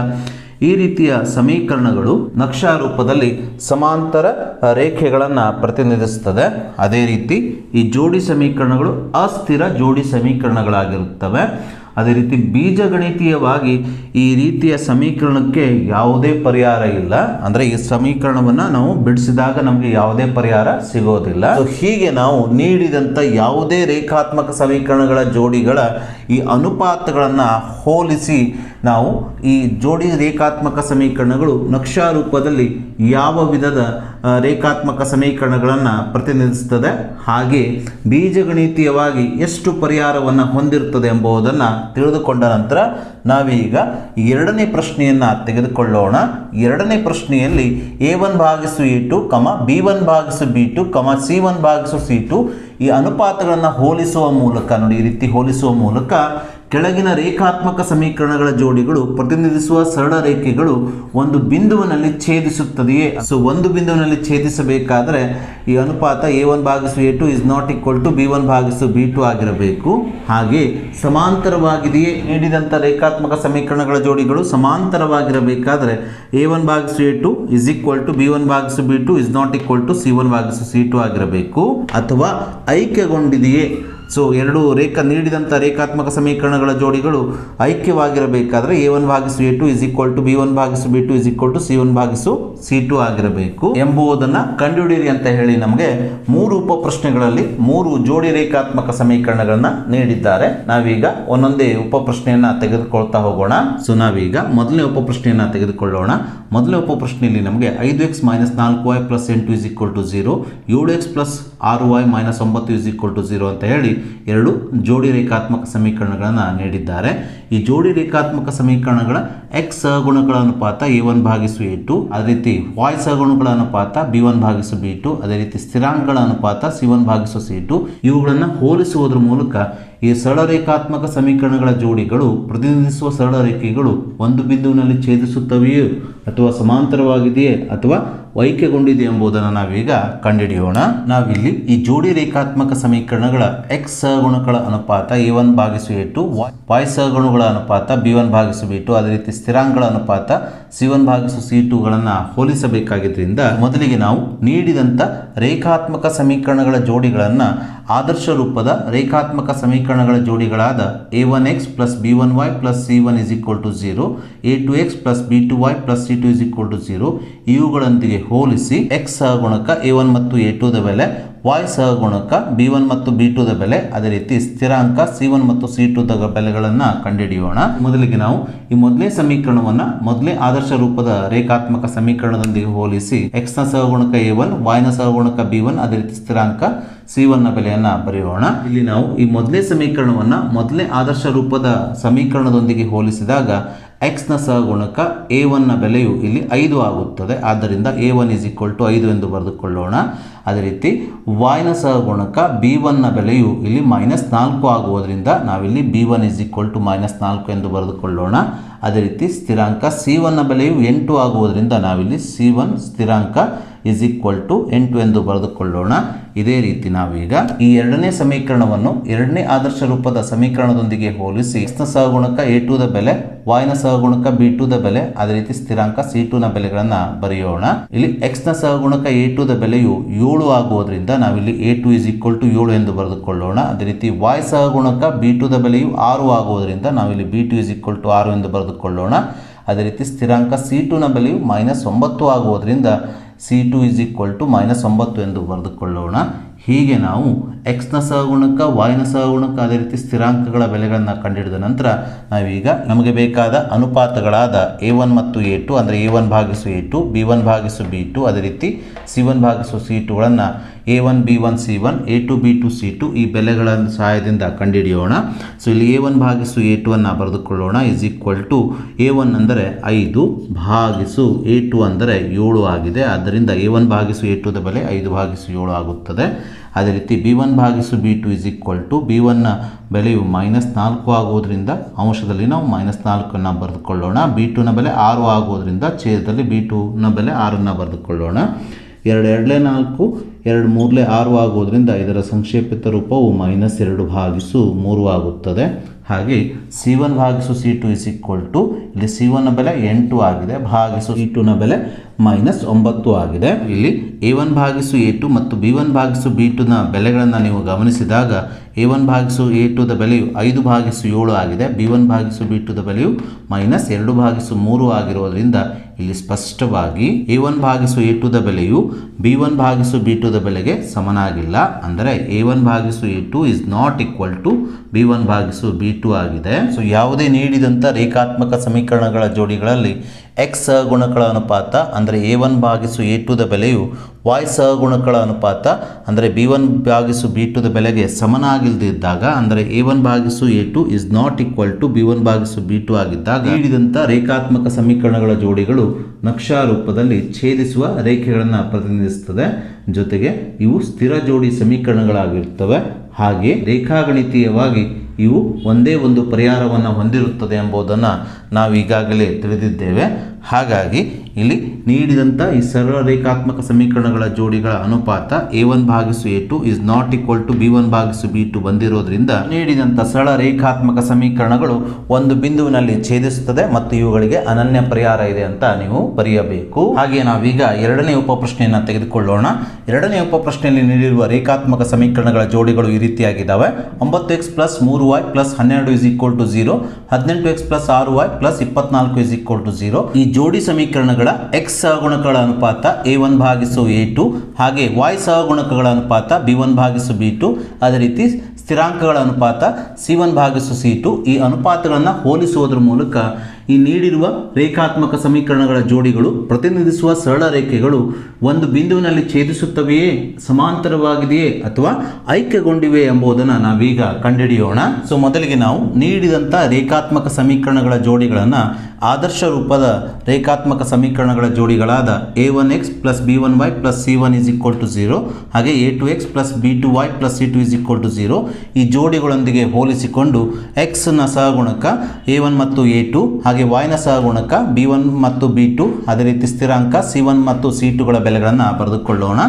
ಈ ರೀತಿಯ ಸಮೀಕರಣಗಳು ನಕ್ಷಾ ರೂಪದಲ್ಲಿ ಸಮಾಂತರ ರೇಖೆಗಳನ್ನು ಪ್ರತಿನಿಧಿಸುತ್ತದೆ ಅದೇ ರೀತಿ ಈ ಜೋಡಿ ಸಮೀಕರಣಗಳು ಅಸ್ಥಿರ ಜೋಡಿ ಸಮೀಕರಣಗಳಾಗಿರುತ್ತವೆ. ಅದೇ ರೀತಿ ಬೀಜಗಣಿತೀಯವಾಗಿ ಈ ರೀತಿಯ ಸಮೀಕರಣಕ್ಕೆ ಯಾವುದೇ ಪರಿಹಾರ ಇಲ್ಲ. ಅಂದರೆ ಈ ಸಮೀಕರಣವನ್ನು ನಾವು ಬಿಡಿಸಿದಾಗ ನಮಗೆ ಯಾವುದೇ ಪರಿಹಾರ ಸಿಗೋದಿಲ್ಲ. ಹೀಗೆ ನಾವು ನೀಡಿದಂಥ ಯಾವುದೇ ರೇಖಾತ್ಮಕ ಸಮೀಕರಣಗಳ ಜೋಡಿಗಳ ಈ ಅನುಪಾತಗಳನ್ನು ಹೋಲಿಸಿ ನಾವು ಈ ಜೋಡಿ ರೇಖಾತ್ಮಕ ಸಮೀಕರಣಗಳು ನಕ್ಷಾ ರೂಪದಲ್ಲಿ ಯಾವ ವಿಧದ ರೇಖಾತ್ಮಕ ಸಮೀಕರಣಗಳನ್ನು ಪ್ರತಿನಿಧಿಸ್ತದೆ ಹಾಗೆ ಬೀಜಗಣಿತೀಯವಾಗಿ ಎಷ್ಟು ಪರಿಹಾರವನ್ನು ಹೊಂದಿರುತ್ತದೆ ಎಂಬುದನ್ನು ತಿಳಿದುಕೊಂಡ ನಂತರ ನಾವೀಗ ಎರಡನೇ ಪ್ರಶ್ನೆಯನ್ನು ತೆಗೆದುಕೊಳ್ಳೋಣ. ಎರಡನೇ ಪ್ರಶ್ನೆಯಲ್ಲಿ ಎ ಒನ್ ಭಾಗಿಸು A two, comma, B one ಭಾಗಿಸು B two, comma, C one ಭಾಗಿಸು ಸಿ ಟು ಈ ಅನುಪಾತಗಳನ್ನು ಹೋಲಿಸುವ ಮೂಲಕ ನೋಡಿ, ಈ ರೀತಿ ಹೋಲಿಸುವ ಮೂಲಕ ಕೆಳಗಿನ ರೇಖಾತ್ಮಕ ಸಮೀಕರಣಗಳ ಜೋಡಿಗಳು ಪ್ರತಿನಿಧಿಸುವ ಸರಳ ರೇಖೆಗಳು ಒಂದು ಬಿಂದುವಿನಲ್ಲಿ ಛೇದಿಸುತ್ತದೆಯೇ? ಸೊ ಒಂದು ಬಿಂದುವಿನಲ್ಲಿ ಛೇದಿಸಬೇಕಾದರೆ ಈ ಅನುಪಾತ ಎ ಒನ್ ಭಾಗಿಸು A two is not equal to B one ಭಾಗಿಸು ಬಿ ಟು ಆಗಿರಬೇಕು. ಹಾಗೆ ಸಮಾಂತರವಾಗಿದೆಯೇ? ನೀಡಿದಂಥ ರೇಖಾತ್ಮಕ ಸಮೀಕರಣಗಳ ಜೋಡಿಗಳು ಸಮಾಂತರವಾಗಿರಬೇಕಾದರೆ ಎ ಒನ್ ಭಾಗಿಸು A two is equal to B one ಭಾಗಿಸು B two is not equal to C one ಭಾಗಿಸು ಸಿ ಟು ಆಗಿರಬೇಕು. ಅಥವಾ ಐಕ್ಯಗೊಂಡಿದೆಯೇ? ಸೊ ಎರಡು ರೇಖಾ ನೀಡಿದಂಥ ರೇಖಾತ್ಮಕ ಸಮೀಕರಣಗಳ ಜೋಡಿಗಳು ಐಕ್ಯವಾಗಿರಬೇಕಾದ್ರೆ ಎ ಒನ್ ಭಾಗಿಸು A two is equal to B one ಭಾಗಿಸು B two is equal to C one ಭಾಗಿಸು ಸಿ ಟು ಆಗಿರಬೇಕು ಎಂಬುದನ್ನು ಕಂಡುಹಿಡಿಯಿರಿ ಅಂತ ಹೇಳಿ ನಮಗೆ ಮೂರು ಉಪ ಪ್ರಶ್ನೆಗಳಲ್ಲಿ ಮೂರು ಜೋಡಿ ರೇಖಾತ್ಮಕ ಸಮೀಕರಣಗಳನ್ನ ನೀಡಿದ್ದಾರೆ. ನಾವೀಗ ಒಂದೊಂದೇ ಉಪ ಪ್ರಶ್ನೆಯನ್ನ ತೆಗೆದುಕೊಳ್ತಾ ಹೋಗೋಣ. ಸೊ ನಾವೀಗ ಮೊದಲನೇ ಉಪ ಪ್ರಶ್ನೆಯನ್ನ ತೆಗೆದುಕೊಳ್ಳೋಣ. ಮೊದಲನೇ ಉಪ ಪ್ರಶ್ನೆಯಲ್ಲಿ ನಮಗೆ ಐದು ಎಕ್ಸ್ ಮೈನಸ್ ನಾಲ್ಕು ವೈ ಪ್ಲಸ್ ಎಂಟು ಇಸ್ ಈಕ್ವಲ್ ಟು ಜೀರೋ ಏಳು ಎಕ್ಸ್ ಪ್ಲಸ್ ಆರು ವೈ ಮೈನಸ್ ಒಂಬತ್ತು ಇಸ್ ಈಕ್ವಲ್ ಟು ಜೀರೋ ಅಂತ ಹೇಳಿ ಎರಡು ಜೋಡಿ ರೇಖಾತ್ಮಕ ಸಮೀಕರಣಗಳನ್ನು ನೀಡಿದ್ದಾರೆ. ಈ ಜೋಡಿ ರೇಖಾತ್ಮಕ ಸಮೀಕರಣಗಳ ಎಕ್ಸ್ ಸಹಗುಣಗಳ ಅನುಪಾತ ಎ ಒನ್ ಭಾಗಿಸು ಎ ಟು ಅದೇ ರೀತಿ ವಾಯ್ ಸಹಗುಣಗಳ ಅನುಪಾತ ಬಿ ಒನ್ ಭಾಗಿಸು ಬಿ ಟು ಅದೇ ರೀತಿ ಸ್ಥಿರಾಂಕಗಳ ಅನುಪಾತ ಸಿ ಒನ್ ಭಾಗಿಸು ಸಿ ಟು ಇವುಗಳನ್ನು ಹೋಲಿಸುವುದರ ಮೂಲಕ ಈ ಸರಳ ರೇಖಾತ್ಮಕ ಸಮೀಕರಣಗಳ ಜೋಡಿಗಳು ಪ್ರತಿನಿಧಿಸುವ ಸರಳ ರೇಖೆಗಳು ಒಂದು ಬಿಂದುವಿನಲ್ಲಿ ಛೇದಿಸುತ್ತವೆಯೇ ಅಥವಾ ಸಮಾಂತರವಾಗಿದೆಯೇ ಅಥವಾ ಐಕ್ಯಗೊಂಡಿದೆ ಎಂಬುದನ್ನು ನಾವೀಗ ಕಂಡುಹಿಡಿಯೋಣ. ನಾವಿಲ್ಲಿ ಈ ಜೋಡಿ ರೇಖಾತ್ಮಕ ಸಮೀಕರಣಗಳ ಎಕ್ಸ್ ಸಹಗುಣಗಳ ಅನುಪಾತ ಎ ಒನ್ ಭಾಗಿಸು ಎ ಟು ವಾಯ್ ಸಹಗುಣಗಳ ಅನುಪಾತ ಬಿ ಒನ್ ಭಾಗಿಸು ಬಿ ಟು ಅದೇ ರೀತಿ ಸ್ಥಿರಾಂಕಗಳ ಅನುಪಾತ ಸಿ ಒನ್ ಭಾಗಿಸು ಸಿ ಟುಗಳನ್ನು ಹೋಲಿಸಬೇಕಾಗಿದ್ದರಿಂದ ಮೊದಲಿಗೆ ನಾವು ನೀಡಿದಂಥ ರೇಖಾತ್ಮಕ ಸಮೀಕರಣಗಳ ಜೋಡಿಗಳನ್ನು ಆದರ್ಶ ರೂಪದ ರೇಖಾತ್ಮಕ ಸಮೀಕರಣಗಳ ಜೋಡಿಗಳಾದ A one X plus B one Y plus C one is equal to zero A two X plus B two Y plus C two is equal to zero ಇವುಗಳೊಂದಿಗೆ ಹೋಲಿಸಿ ಎಕ್ಸ್ ಸಹಗುಣಕ ಎ ಒನ್ ಮತ್ತು A two ದ ಬೆಲೆ Y ಸಹಗುಣಕ B one ಮತ್ತು B ದ ಬೆಲೆ. ಅದೇ ರೀತಿ ಸ್ಥಿರಾಂಕ ಸಿ ಒನ್ ಮತ್ತು ಸಿ ದ ಬೆಲೆಗಳನ್ನು ಕಂಡುಹಿಡಿಯೋಣ. ಮೊದಲಿಗೆ ನಾವು ಈ ಮೊದಲೇ ಸಮೀಕರಣವನ್ನು ಮೊದಲೇ ಆದರ್ಶ ರೂಪದ ರೇಖಾತ್ಮಕ ಸಮೀಕರಣದೊಂದಿಗೆ ಹೋಲಿಸಿ ಎಕ್ಸ್ನ ಸಹಗುಣಕ ಎ ಒನ್ ವಾಯ್ನ ಸಹಗುಣಕ ಬಿ ಒನ್ ಅದೇ ರೀತಿ ಸ್ಥಿರಾಂಕ ಸಿ ನ ಬೆಲೆಯನ್ನು ಬರೆಯೋಣ. ಇಲ್ಲಿ ನಾವು ಈ ಮೊದಲೇ ಸಮೀಕರಣವನ್ನು ಮೊದಲೇ ಆದರ್ಶ ರೂಪದ ಸಮೀಕರಣದೊಂದಿಗೆ ಹೋಲಿಸಿದಾಗ ಎಕ್ಸ್ನ ಸಹಗುಣಕ ಎ ಒನ್ನ ಬೆಲೆಯು ಇಲ್ಲಿ ಐದು ಆಗುತ್ತದೆ. ಆದ್ದರಿಂದ A one is equal to ಐದು ಎಂದು ಬರೆದುಕೊಳ್ಳೋಣ. ಅದೇ ರೀತಿ ವಾಯ್ನ ಸಹಗುಣಕ ಬಿ ಒನ್ನ ಬೆಲೆಯು ಇಲ್ಲಿ ಮೈನಸ್ ನಾಲ್ಕು ಆಗುವುದರಿಂದ ನಾವಿಲ್ಲಿ B one is equal to minus ನಾಲ್ಕು ಎಂದು ಬರೆದುಕೊಳ್ಳೋಣ. ಅದೇ ರೀತಿ ಸ್ಥಿರಾಂಕ ಸಿ ಒನ್ನ ಬೆಲೆಯು ಎಂಟು ಆಗುವುದರಿಂದ ನಾವಿಲ್ಲಿ ಸಿ ಒನ್ ಸ್ಥಿರಾಂಕ ಇಸ್ ಈಕ್ವಲ್ ಟು ಎಂಟು ಎಂದು ಬರೆದುಕೊಳ್ಳೋಣ. ಇದೇ ರೀತಿ ನಾವೀಗ ಈ ಎರಡನೇ ಸಮೀಕರಣವನ್ನು ಎರಡನೇ ಆದರ್ಶ ರೂಪದ ಸಮೀಕರಣದೊಂದಿಗೆ ಹೋಲಿಸಿ ಎಕ್ಸ್ನ ಸಹಗುಣಕ ಎ ಟು ದ ಬೆಲೆ ವಾಯ್ನ ಸಹಗುಣಕ ಬಿ ಟು ದ ಬೆಲೆ, ಅದೇ ರೀತಿ ಸ್ಥಿರಾಂಕ ಸಿ ಟು ಬೆಲೆಗಳನ್ನ ಬರೆಯೋಣ. ಇಲ್ಲಿ ಎಕ್ಸ್ನ ಸಹಗುಣಕ ಎ ಟು ದ ಬೆಲೆಯು ಏಳು ಆಗುವುದರಿಂದ ನಾವಿಲ್ಲಿ A two is equal to ಏಳು ಎಂದು ಬರೆದುಕೊಳ್ಳೋಣ. ಅದೇ ರೀತಿ ವಾಯ್ ಸಹಗುಣಕ ಬಿ ಟು ದ ಬೆಲೆಯು ಆರು ಆಗುವುದರಿಂದ ನಾವಿಲ್ಲಿ B two is equal to ಆರು ಎಂದು ಬರೆದುಕೊಳ್ಳೋಣ. ಅದೇ ರೀತಿ ಸ್ಥಿರಾಂಕ ಸಿ ಟುನ ಬೆಲೆಯು ಮೈನಸ್ ಒಂಬತ್ತು ಆಗುವುದರಿಂದ C two is equal to minus ಒಂಬತ್ತು ಎಂದು ಬರೆದುಕೊಳ್ಳೋಣ ಹೀಗೆ ನಾವು ಎಕ್ಸ್ನ ಸಹಗುಣಕ ವಾಯ್ನ ಸಹಗುಣಕ ಅದೇ ರೀತಿ ಸ್ಥಿರಾಂಕಗಳ ಬೆಲೆಗಳನ್ನು ಕಂಡುಹಿಡಿದ ನಂತರ ನಾವೀಗ ನಮಗೆ ಬೇಕಾದ ಅನುಪಾತಗಳಾದ ಎ ಒನ್ ಮತ್ತು ಎ ಟು ಅಂದರೆ ಎ ಒನ್ ಭಾಗಿಸು ಎ ಟು ಬಿ ಒನ್ ಭಾಗಿಸು ಬಿ ಟು ಅದೇ ರೀತಿ ಸಿ ಒನ್ ಭಾಗಿಸು C ಟುಗಳನ್ನು A one B one C one A two B two C two ಈ ಬೆಲೆಗಳ ಸಹಾಯದಿಂದ ಕಂಡುಹಿಡಿಯೋಣ ಸೊ ಇಲ್ಲಿ ಎ ಒನ್ ಭಾಗಿಸು ಎ ಟು ಅನ್ನು ಬರೆದುಕೊಳ್ಳೋಣ. Is equal to A one ಅಂದರೆ ಐದು ಭಾಗಿಸು ಎ ಟು ಅಂದರೆ ಏಳು ಆಗಿದೆ. ಆದ್ದರಿಂದ ಎ ಒನ್ ಭಾಗಿಸು ಎ ಟುದ ಬೆಲೆ ಐದು ಭಾಗಿಸು ಏಳು ಆಗುತ್ತದೆ. ಅದೇ ರೀತಿ ಬಿ ಒನ್ ಭಾಗಿಸು B two is equal to B ಒನ್ನ ಬೆಲೆಯು ಮೈನಸ್ ನಾಲ್ಕು ಆಗೋದ್ರಿಂದ ಅಂಶದಲ್ಲಿ ನಾವು ಮೈನಸ್ ನಾಲ್ಕನ್ನು ಬರೆದುಕೊಳ್ಳೋಣ. ಬಿ ಟುನ ಬೆಲೆ ಆರು ಆಗೋದ್ರಿಂದ ಛೇದದಲ್ಲಿ ಬಿ ಟುನ ಬೆಲೆ ಆರನ್ನು ಬರೆದುಕೊಳ್ಳೋಣ. ಎರಡು ಎರಡಲೇ ನಾಲ್ಕು, ಎರಡು ಮೂರಲೇ ಆರು ಆಗೋದ್ರಿಂದ ಇದರ ಸಂಕ್ಷೇಪಿತ ರೂಪವು ಮೈನಸ್ ಎರಡು ಭಾಗಿಸು ಮೂರು ಆಗುತ್ತದೆ. ಹಾಗೆ ಸಿ ಒನ್ ಭಾಗಿಸು C two is equal to ಇಲ್ಲಿ ಸಿ ಒನ್ನ ಬೆಲೆ ಎಂಟು ಆಗಿದೆ, ಭಾಗಿಸು ಸಿ ಟುನ ಬೆಲೆ ಮೈನಸ್ ಒಂಬತ್ತು ಆಗಿದೆ. ಇಲ್ಲಿ ಎ ಒನ್ ಭಾಗಿಸು ಎ ಟು ಮತ್ತು ಬಿ ಒನ್ ಭಾಗಿಸು ಬಿ ಟುನ ಬೆಲೆಗಳನ್ನು ನೀವು ಗಮನಿಸಿದಾಗ ಎ ಒನ್ ಭಾಗಿಸು ಎ ಟುದ ಬೆಲೆಯು ಐದು ಭಾಗಿಸು ಏಳು ಆಗಿದೆ. ಬಿ ಒನ್ ಭಾಗಿಸು ಬಿ ಟುದ ಬೆಲೆಯು ಮೈನಸ್ ಎರಡು ಭಾಗಿಸು ಮೂರು ಆಗಿರೋದ್ರಿಂದ ಇಲ್ಲಿ ಸ್ಪಷ್ಟವಾಗಿ ಎ ಒನ್ ಭಾಗಿಸು ಎ ಟುದ ಬೆಲೆಯು ಬಿ ಒನ್ ಭಾಗಿಸು ಬಿ ಟುದ ಬೆಲೆಗೆ ಸಮನಾಗಿಲ್ಲ. ಅಂದರೆ ಎ ಒನ್ ಭಾಗಿಸು A two is not equal to B one ಭಾಗಿಸು ಬಿ ಟು ಆಗಿದೆ. ಸೊ ಯಾವುದೇ ನೀಡಿದಂಥ ರೇಖಾತ್ಮಕ ಸಮೀಕರಣಗಳ ಜೋಡಿಗಳಲ್ಲಿ ಎಕ್ಸ್ ಸಹಗುಣಕಗಳ ಅನುಪಾತ ಅಂದರೆ ಎ ಒನ್ ಭಾಗಿಸು ಎ ಟುದ ಬೆಲೆಯು ವಾಯ್ ಸಹಗುಣಕಗಳ ಅನುಪಾತ ಅಂದರೆ ಬಿ ಒನ್ ಭಾಗಿಸು ಬಿ ಟುದ ಬೆಲೆಗೆ ಸಮನಾಗಿಲ್ಲದಿದ್ದಾಗ ಅಂದರೆ ಎ ಒನ್ ಭಾಗಿಸು A two is not equal to B one ಭಾಗಿಸು ಬಿ ಟು ಆಗಿದ್ದಾಗ ನೀಡಿದಂಥ ರೇಖಾತ್ಮಕ ಸಮೀಕರಣಗಳ ಜೋಡಿಗಳು ನಕ್ಷಾ ರೂಪದಲ್ಲಿ ಛೇದಿಸುವ ರೇಖೆಗಳನ್ನು ಪ್ರತಿನಿಧಿಸುತ್ತದೆ. ಜೊತೆಗೆ ಇವು ಸ್ಥಿರ ಜೋಡಿ ಸಮೀಕರಣಗಳಾಗಿರ್ತವೆ. ಹಾಗೆ ರೇಖಾಗಣಿತೀಯವಾಗಿ ಇವು ಒಂದೇ ಒಂದು ಪರಿಹಾರವನ್ನು ಹೊಂದಿರುತ್ತದೆ ಎಂಬುದನ್ನು ನಾವು ಈಗಾಗಲೇ ತಿಳಿದಿದ್ದೇವೆ. ಹಾಗಾಗಿ ಇಲ್ಲಿ ನೀಡಿದಂಥ ಈ ಸರಳ ರೇಖಾತ್ಮಕ ಸಮೀಕರಣಗಳ ಜೋಡಿಗಳ ಅನುಪಾತ ಎ ಒನ್ ಭಾಗಿಸು A two is not equal to B one ಭಾಗಿಸು ಬಿ ಟು ಬಂದಿರೋದ್ರಿಂದ ನೀಡಿದಂಥ ಸರಳ ರೇಖಾತ್ಮಕ ಸಮೀಕರಣಗಳು ಒಂದು ಬಿಂದುವಿನಲ್ಲಿ ಛೇದಿಸುತ್ತದೆ ಮತ್ತು ಇವುಗಳಿಗೆ ಅನನ್ಯ ಪರಿಹಾರ ಇದೆ ಅಂತ ನೀವು ಬರೆಯಬೇಕು. ಹಾಗೆ ನಾವೀಗ ಎರಡನೇ ಉಪಪ್ರಶ್ನೆಯನ್ನು ತೆಗೆದುಕೊಳ್ಳೋಣ. ಎರಡನೇ ಉಪಪ್ರಶ್ನೆಯಲ್ಲಿ ನೀಡಿರುವ ರೇಖಾತ್ಮಕ ಸಮೀಕರಣಗಳ ಜೋಡಿಗಳು ಈ ರೀತಿಯಾಗಿದ್ದಾವೆ. ಒಂಬತ್ತು ಎಕ್ಸ್ ಪ್ಲಸ್ ಮೂರು ವೈ ಪ್ಲಸ್ ಹನ್ನೆರಡು ಇಸ್ ಈಕ್ವಲ್ ಟು ಜೀರೋ ಹದಿನೆಂಟು ಎಕ್ಸ್ ಪ್ಲಸ್ ಆರು ವೈ ಪ್ಲಸ್ ಇಪ್ಪತ್ನಾಲ್ಕು ಇಸ್ ಈಕ್ವಲ್ ಟು ಜೀರೋ ಈ ಜೋಡಿ ಸಮೀಕರಣಗಳ ಎಕ್ಸ್ ಸಹಗುಣಕಗಳ ಅನುಪಾತ ಎ ಒನ್ ಭಾಗಿಸು ಎ ಟು ಹಾಗೆ ವಾಯ್ ಸಹಗುಣಕಗಳ ಅನುಪಾತ ಬಿ ಒನ್ ಭಾಗಿಸು ಬಿ ಟು ಅದೇ ರೀತಿ ಸ್ಥಿರಾಂಕಗಳ ಅನುಪಾತ ಸಿ ಒನ್ ಭಾಗಿಸು ಸಿ ಟು ಈ ಅನುಪಾತಗಳನ್ನು ಹೋಲಿಸುವುದರ ಮೂಲಕ ಈ ನೀಡಿರುವ ರೇಖಾತ್ಮಕ ಸಮೀಕರಣಗಳ ಜೋಡಿಗಳು ಪ್ರತಿನಿಧಿಸುವ ಸರಳ ರೇಖೆಗಳು ಒಂದು ಬಿಂದುವಿನಲ್ಲಿ ಛೇದಿಸುತ್ತವೆಯೇ, ಸಮಾಂತರವಾಗಿದೆಯೇ ಅಥವಾ ಐಕ್ಯಗೊಂಡಿವೆ ಎಂಬುದನ್ನು ನಾವೀಗ ಕಂಡುಹಿಡಿಯೋಣ. ಸೊ ಮೊದಲಿಗೆ ನಾವು ನೀಡಿದಂಥ ರೇಖಾತ್ಮಕ ಸಮೀಕರಣಗಳ ಜೋಡಿಗಳನ್ನು ಆದರ್ಶ ರೂಪದ ರೇಖಾತ್ಮಕ ಸಮೀಕರಣಗಳ ಜೋಡಿಗಳಾದ A one X plus B one Y plus C one is equal to zero ಹಾಗೆ A two X plus B two Y plus C two is equal to zero ಈ ಜೋಡಿಗಳೊಂದಿಗೆ ಹೋಲಿಸಿಕೊಂಡು ಎಕ್ಸ್ನ ಸಹಗುಣಕ ಎ ಒನ್ ಮತ್ತು ಎ ಟು ವಾಯ್ನ ಸಹಗುಣಕ B one ಮತ್ತು ಬಿ ಟು, ಅದೇ ರೀತಿ ಸ್ಥಿರಾಂಕ, ಸಿ ಒನ್ ಮತ್ತು ಸಿ ಟುಗಳ ಬೆಲೆಗಳನ್ನು ಬರೆದುಕೊಳ್ಳೋಣ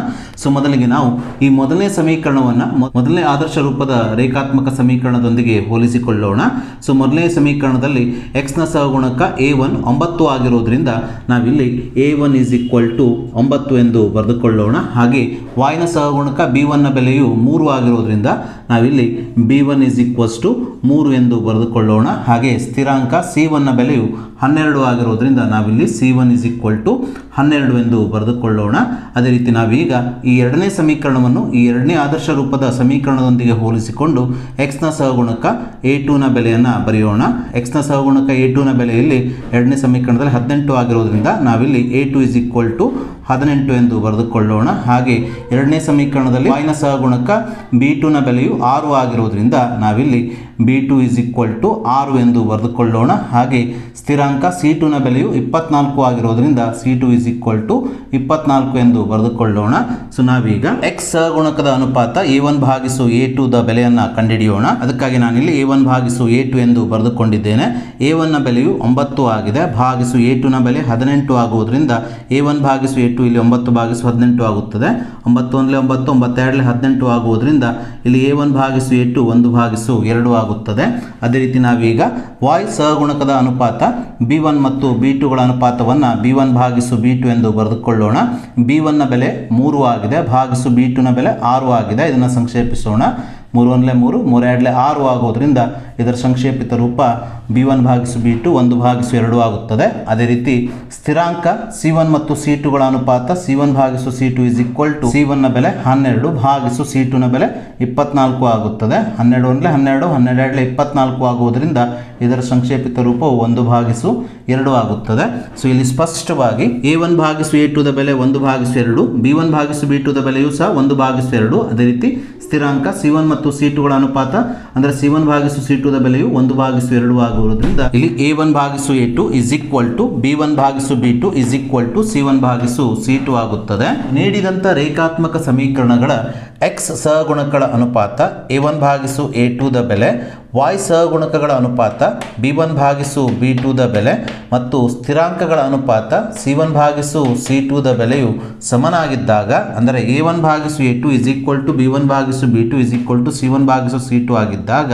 ಸೊ ಮೊದಲಿಗೆ ನಾವು ಈ ಮೊದಲನೇ ಸಮೀಕರಣವನ್ನು ಮೊದಲನೇ ಆದರ್ಶ ರೂಪದ ರೇಖಾತ್ಮಕ ಸಮೀಕರಣದೊಂದಿಗೆ ಹೋಲಿಸಿಕೊಳ್ಳೋಣ. ಸೊ ಮೊದಲನೇ ಸಮೀಕರಣದಲ್ಲಿ ಎಕ್ಸ್ನ ಸಹಗುಣಕ ಎ ಒನ್ ಒಂಬತ್ತು ಆಗಿರೋದ್ರಿಂದ ನಾವಿಲ್ಲಿ A one is equal to ಒಂಬತ್ತು ಎಂದು ಬರೆದುಕೊಳ್ಳೋಣ. ಹಾಗೆ ವಾಯಿನ ಸಹಗುಣಕ ಬಿ ಒನ್ನ ಬೆಲೆಯು ಮೂರು ಆಗಿರೋದ್ರಿಂದ ನಾವಿಲ್ಲಿ B one is equals to ಮೂರು ಎಂದು ಬರೆದುಕೊಳ್ಳೋಣ. ಹಾಗೆ ಸ್ಥಿರಾಂಕ ಸಿ ಒನ್ನ ಬೆಲೆಯು ಹನ್ನೆರಡು ಆಗಿರೋದ್ರಿಂದ ನಾವಿಲ್ಲಿ C one is equal to ಹನ್ನೆರಡು ಎಂದು ಬರೆದುಕೊಳ್ಳೋಣ. ಅದೇ ರೀತಿ ನಾವೀಗ ಈ ಎರಡನೇ ಸಮೀಕರಣವನ್ನು ಈ ಎರಡನೇ ಆದರ್ಶ ರೂಪದ ಸಮೀಕರಣದೊಂದಿಗೆ ಹೋಲಿಸಿಕೊಂಡು ಎಕ್ಸ್ನ ಸಹಗುಣಕ ಎ ಟೂನ ಬೆಲೆಯನ್ನು ಬರೆಯೋಣ. ಎಕ್ಸ್ನ ಸಹಗುಣಕ ಎ ಟೂನ ಬೆಲೆಯಲ್ಲಿ ಎರಡನೇ ಸಮೀಕರಣದಲ್ಲಿ ಹದಿನೆಂಟು ಆಗಿರೋದ್ರಿಂದ ನಾವಿಲ್ಲಿ A two is equal to ಹದಿನೆಂಟು ಎಂದು ಬರೆದುಕೊಳ್ಳೋಣ. ಹಾಗೆ ಎರಡನೇ ಸಮೀಕರಣದಲ್ಲಿ ವಾಯ್ನ ಸಹಗುಣಕ ಬಿ ಟೂನ ಬೆಲೆಯು ಆರು ಆಗಿರೋದ್ರಿಂದ ನಾವಿಲ್ಲಿ B two is equal to ಆರು ಎಂದು ಬರೆದುಕೊಳ್ಳೋಣ. ಹಾಗೆ ಸ್ಥಿರಾಂಕ ಸಿ ಟುನ ಬೆಲೆಯು ಇಪ್ಪತ್ನಾಲ್ಕು ಆಗಿರೋದ್ರಿಂದ C two is equal to ಇಪ್ಪತ್ನಾಲ್ಕು ಎಂದು ಬರೆದುಕೊಳ್ಳೋಣ. ಸೊ ನಾವೀಗ ಎಕ್ಸ್ ಸಹಗುಣಕದ ಅನುಪಾತ ಎ ಒನ್ ಭಾಗಿಸು ಎ ಟು ದ ಬೆಲೆಯನ್ನು ಕಂಡುಹಿಡಿಯೋಣ. ಅದಕ್ಕಾಗಿ ನಾನಿಲ್ಲಿ ಎ ಒನ್ ಭಾಗಿಸು ಎ ಟು ಎಂದು ಬರೆದುಕೊಂಡಿದ್ದೇನೆ. ಎ ಒನ್ನ ಬೆಲೆಯು ಒಂಬತ್ತು ಆಗಿದೆ. ಭಾಗಿಸು ಎ ಟುನ ಬೆಲೆ ಹದಿನೆಂಟು ಆಗುವುದರಿಂದ ಎ ಒನ್ ಭಾಗಿಸು ಎ ಟು ಇಲ್ಲಿ ಒಂಬತ್ತು ಭಾಗಿಸು ಹದಿನೆಂಟು ಆಗುತ್ತದೆ. ಒಂಬತ್ತು ಒಂದಲೇ ಒಂಬತ್ತು, ಒಂಬತ್ತೆರಡಲೇ ಹದಿನೆಂಟು ಆಗುವುದರಿಂದ ಇಲ್ಲಿ ಎ ಒನ್ ಭಾಗಿಸು ಎ ಟು ಒಂದು ಭಾಗಿಸು ಎರಡು ಆಗುತ್ತದೆ. ಅದೇ ರೀತಿ ನಾವೀಗ ವಾಯ್ ಸಹಗುಣಕದ ಅನುಪಾತ ಬಿ ಒನ್ ಮತ್ತು ಬಿ ಟುಗಳ ಅನುಪಾತವನ್ನು ಬಿ ಒನ್ ಭಾಗಿಸು ಬಿ ಟು ಎಂದು ಬರೆದುಕೊಳ್ಳೋಣ. ಬಿ ಒನ್ನ ಬೆಲೆ ಮೂರು ಆಗಿದೆ. ಭಾಗಿಸು ಬಿ ಟುನ ಬೆಲೆ ಆರು ಆಗಿದೆ. ಇದನ್ನು ಸಂಕ್ಷೇಪಿಸೋಣ. ಮೂರು ಒಂದಲೇ ಮೂರು ಮೂರೆರಡಲೇ ಆರು ಆಗೋದ್ರಿಂದ ಇದರ ಸಂಕ್ಷೇಪಿತ ರೂಪ ಬಿ ಒನ್ ಭಾಗಿಸು ಬಿ ಟು, ಒಂದು ಭಾಗಿಸು ಎರಡು ಆಗುತ್ತದೆ. ಅದೇ ರೀತಿ ಸ್ಥಿರಾಂಕ ಸಿ ಒನ್ ಮತ್ತು ಸಿ ಟುಗಳ ಅನುಪಾತ ಸಿ ಒನ್ ಭಾಗಿಸು C two is equal to C ಒನ್ನ ಬೆಲೆ ಹನ್ನೆರಡು ಭಾಗಿಸು ಸಿ ಟುನ ಬೆಲೆ ಇಪ್ಪತ್ನಾಲ್ಕು ಆಗುತ್ತದೆ. ಹನ್ನೆರಡು ಒಂದಲೇ ಹನ್ನೆರಡು ಹನ್ನೆರಡಲೇ ಇಪ್ಪತ್ನಾಲ್ಕು ಆಗುವುದರಿಂದ ಇದರ ಸಂಕ್ಷೇಪಿತ ರೂಪವು ಒಂದು ಭಾಗಿಸು ಎರಡು ಆಗುತ್ತದೆ. ಸೊ ಇಲ್ಲಿ ಸ್ಪಷ್ಟವಾಗಿ ಎ ಒನ್ ಭಾಗಿಸು ಎ ಟು ದ ಬೆಲೆ ಒಂದು ಭಾಗಿಸು ಎರಡು ಬಿ ಒನ್ ಭಾಗಿಸು ಬಿ ಟು ದ ಬೆಲೆಯೂ ಸಹ ಒಂದು ಭಾಗಿಸು ಎರಡು. ಅದೇ ರೀತಿ ಸ್ಥಿರಾಂಕ ಸಿ ಒನ್ ಮತ್ತು ಸಿ ಟುಗಳ ಅನುಪಾತ, ಅಂದರೆ ಸಿ ಒನ್ ಭಾಗಿಸು ಸಿ ಟು ದ ಬೆಲೆಯು ಒಂದು ಭಾಗಿಸು ಎರಡು ಆಗುವುದರಿಂದ ಇಲ್ಲಿ ಎ ಒನ್ ಭಾಗಿಸು A two is equal to B one ಭಾಗಿಸು B two is equal to C one ಭಾಗಿಸು ಸಿ ಟು ಆಗುತ್ತದೆ. ನೀಡಿದಂಥ ರೇಖಾತ್ಮಕ ಸಮೀಕರಣಗಳ ಎಕ್ಸ್ ಸಹಗುಣಕಗಳ ಅನುಪಾತ ಎ ಒನ್ ಭಾಗಿಸು ಎ ಟು ದ ಬೆಲೆ ವಾಯ್ ಸಹಗುಣಕಗಳ ಅನುಪಾತ ಬಿ ಒನ್ ಭಾಗಿಸು ಬಿ ಟು ದ ಬೆಲೆ ಮತ್ತು ಸ್ಥಿರಾಂಕಗಳ ಅನುಪಾತ ಸಿ ಒನ್ ಭಾಗಿಸು ಸಿ ಟು ದ ಬೆಲೆಯು ಸಮನಾಗಿದ್ದಾಗ, ಅಂದರೆ ಎ ಒನ್ ಭಾಗಿಸು A two is equal to B one ಭಾಗಿಸು B two is equal to C one ಭಾಗಿಸು ಸಿ ಟು ಆಗಿದ್ದಾಗ